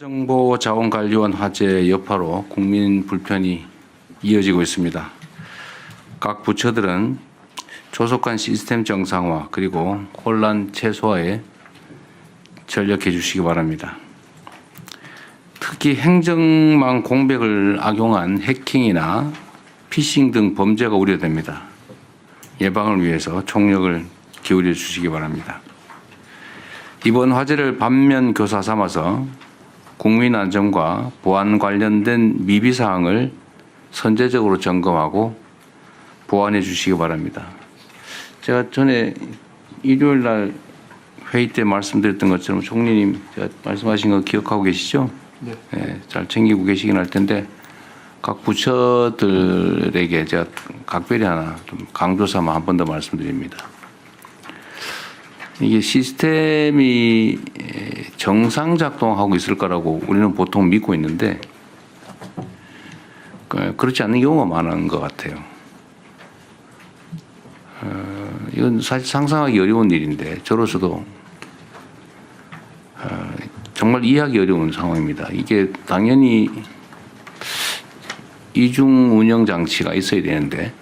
정보자원관리원 화재 여파로 국민 불편이 이어지고 있습니다. 각 부처들은 조속한 시스템 정상화 그리고 혼란 최소화에 전력해 주시기 바랍니다. 특히 행정망 공백을 악용한 해킹이나 피싱 등 범죄가 우려됩니다. 예방을 위해서 총력을 기울여 주시기 바랍니다. 이번 화재를 반면 교사 삼아서 국민 안전과 보안 관련된 미비 사항을 선제적으로 점검하고 보완해 주시기 바랍니다. 제가 전에 일요일 날 회의 때 말씀드렸던 것처럼 총리님 제가 말씀하신 거 기억하고 계시죠? 네. 예, 잘 챙기고 계시긴 할 텐데 각 부처들에게 제가 각별히 하나 좀 강조 삼아 한 번 더 말씀드립니다. 이게 시스템이 정상 작동하고 있을 거라고 우리는 보통 믿고 있는데 그- 그렇지 않는 경우가 많은 것 같아요. 어, 이건 사실 상상하기 어려운 일인데 저로서도 어, 정말 이해하기 어려운 상황입니다. 이게 당연히 이중 운영 장치가 있어야 되는데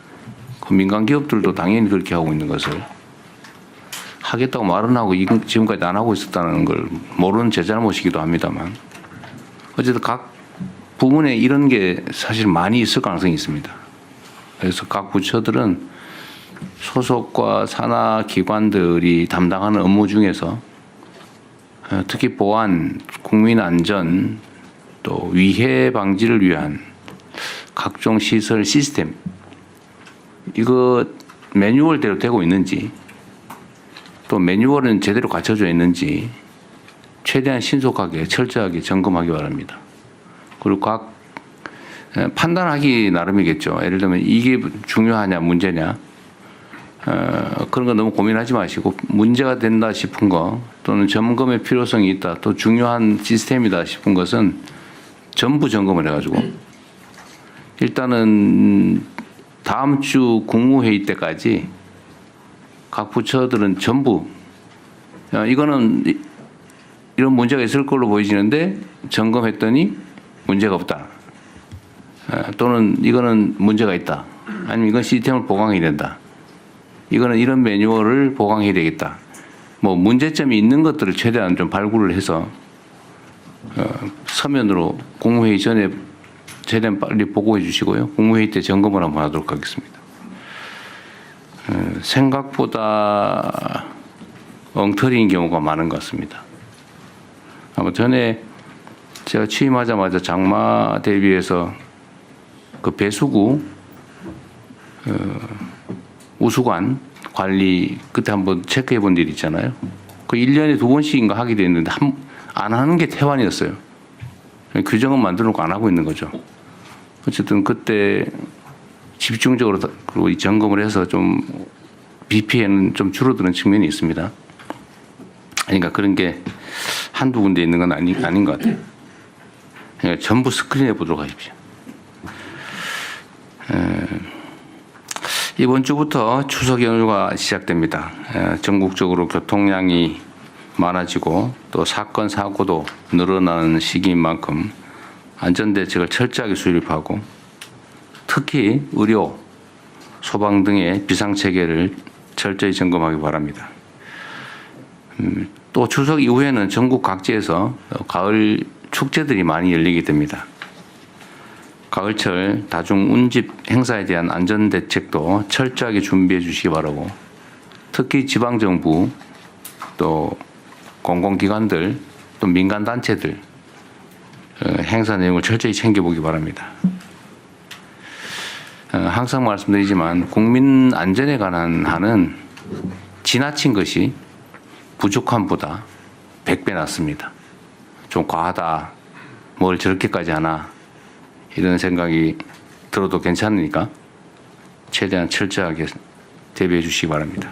그 민간 기업들도 당연히 그렇게 하고 있는 것을 하겠다고 말은 하고 지금까지 안 하고 있었다는 걸 모르는 제 잘못이기도 합니다만 어쨌든 각 부문에 이런 게 사실 많이 있을 가능성이 있습니다. 그래서 각 부처들은 소속과 산하 기관들이 담당하는 업무 중에서 어, 특히 보안, 국민 안전, 또 위해 방지를 위한 각종 시설 시스템 이거 매뉴얼대로 되고 있는지 또 매뉴얼은 제대로 갖춰져 있는지 최대한 신속하게 철저하게 점검하기 바랍니다. 그리고 각 에, 판단하기 나름이겠죠. 예를 들면 이게 중요하냐 문제냐 어, 그런 거 너무 고민하지 마시고 문제가 된다 싶은 거 또는 점검의 필요성이 있다 또 중요한 시스템이다 싶은 것은 전부 점검을 해가지고 일단은 다음 주 국무회의 때까지 각 부처들은 전부 야, 이거는 이- 이런 문제가 있을 걸로 보이지는데 점검했더니 문제가 없다. 아, 또는 이거는 문제가 있다. 아니면 이건 시스템을 보강해야 된다. 이거는 이런 매뉴얼을 보강해야 되겠다. 뭐 문제점이 있는 것들을 최대한 좀 발굴을 해서 어, 서면으로 국무회의 전에 최대한 빨리 보고해 주시고요. 국무회의 때 점검을 한번 하도록 하겠습니다. 어, 생각보다 엉터리인 경우가 많은 것 같습니다. 아마 전에 제가 취임하자마자 장마 대비해서 그 배수구 어, 우수관 관리 그때 한번 체크해 본 일 있잖아요. 그 1년에 두 번씩인가 하게 됐는데 한, 안 하는 게 태완이었어요. 규정은 만들어 놓고 안 하고 있는 거죠. 어쨌든 그때 집중적으로 다- 그리고 이 점검을 해서 좀 BP에는 좀 줄어드는 측면이 있습니다. 그러니까 그런 게 한두 군데 있는 건 아니, 아닌 것 같아요. 그러니까 전부 스크린해 보도록 하십시오. 이번 주부터 추석 연휴가 시작됩니다. 에, 전국적으로 교통량이 많아지고 또 사건 사고도 늘어나는 시기인 만큼 안전 대책을 철저하게 수립하고 특히 의료, 소방 등의 비상 체계를 철저히 점검하기 바랍니다. 음, 또 추석 이후에는 전국 각지에서 가을 축제들이 많이 열리게 됩니다. 가을철 다중 운집 행사에 대한 안전 대책도 철저하게 준비해 주시기 바라고 특히 지방 정부 또 공공기관들 또 민간 단체들 어, 행사 내용을 철저히 챙겨보기 바랍니다. 어, 항상 말씀드리지만 국민 안전에 관한 한은 지나친 것이 부족함보다 100배 낫습니다. 좀 과하다. 뭘 저렇게까지 하나. 이런 생각이 들어도 괜찮으니까 최대한 철저하게 대비해 주시기 바랍니다.